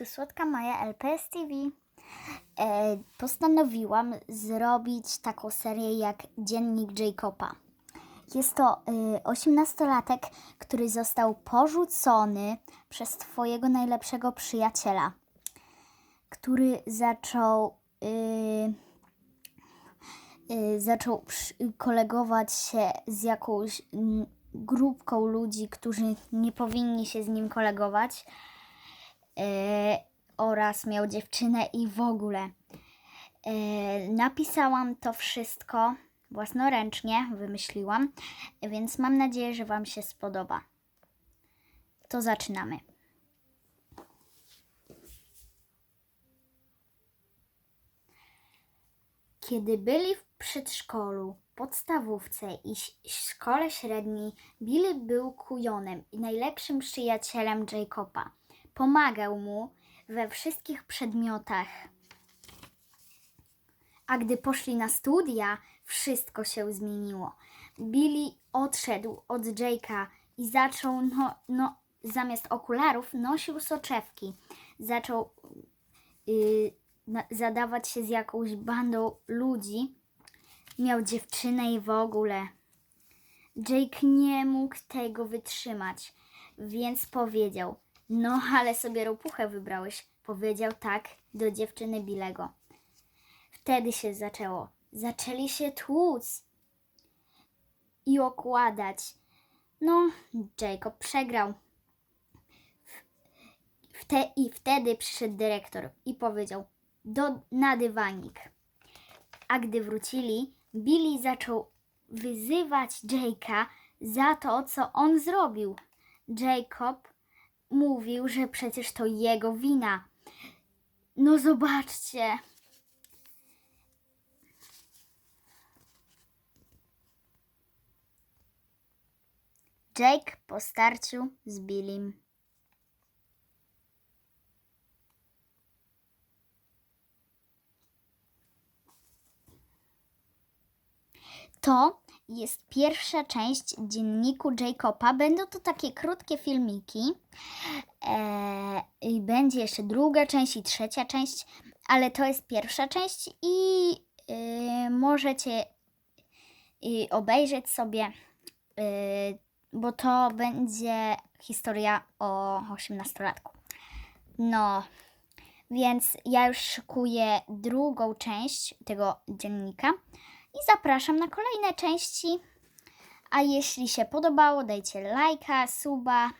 tu Słodka Maja LPS TV. E, postanowiłam zrobić taką serię jak Dziennik Jacoba. Jest to y, osiemnastolatek, który został porzucony przez twojego najlepszego przyjaciela, który zaczął y, y, zaczął kolegować się z jakąś mm, grupką ludzi, którzy nie powinni się z nim kolegować e, oraz miał dziewczynę i w ogóle. E, napisałam to wszystko własnoręcznie, wymyśliłam, więc mam nadzieję, że Wam się spodoba. To zaczynamy. Kiedy byli w przedszkolu, podstawówce i szkole średniej, Billy był kujonem i najlepszym przyjacielem Jacoba. Pomagał mu we wszystkich przedmiotach. A gdy poszli na studia, wszystko się zmieniło. Billy odszedł od Jake'a i zaczął, no, no, zamiast okularów nosił soczewki. Zaczął y, na, zadawać się z jakąś bandą ludzi. Miał dziewczynę i w ogóle. Jake nie mógł tego wytrzymać, więc powiedział: No, ale sobie ropuchę wybrałeś. Powiedział tak do dziewczyny Bilego. Wtedy się zaczęło. Zaczęli się tłuc i okładać. No, Jacob przegrał. Wte, I wtedy przyszedł dyrektor i powiedział: do, na dywanik. A gdy wrócili, Billy zaczął wyzywać Jake'a za to, co on zrobił. Jacob mówił, że przecież to jego wina. No zobaczcie. Jake po starciu z Billym. To jest pierwsza część dzienniku Jacoba. Będą to takie krótkie filmiki. Eee, I będzie jeszcze druga część i trzecia część, ale to jest pierwsza część i yy, możecie yy, obejrzeć sobie, yy, bo to będzie historia o 18-latku. No, więc ja już szykuję drugą część tego dziennika i zapraszam na kolejne części. A jeśli się podobało, dajcie lajka, suba,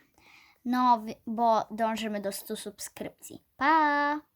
no, bo dążymy do 100 subskrypcji. Pa!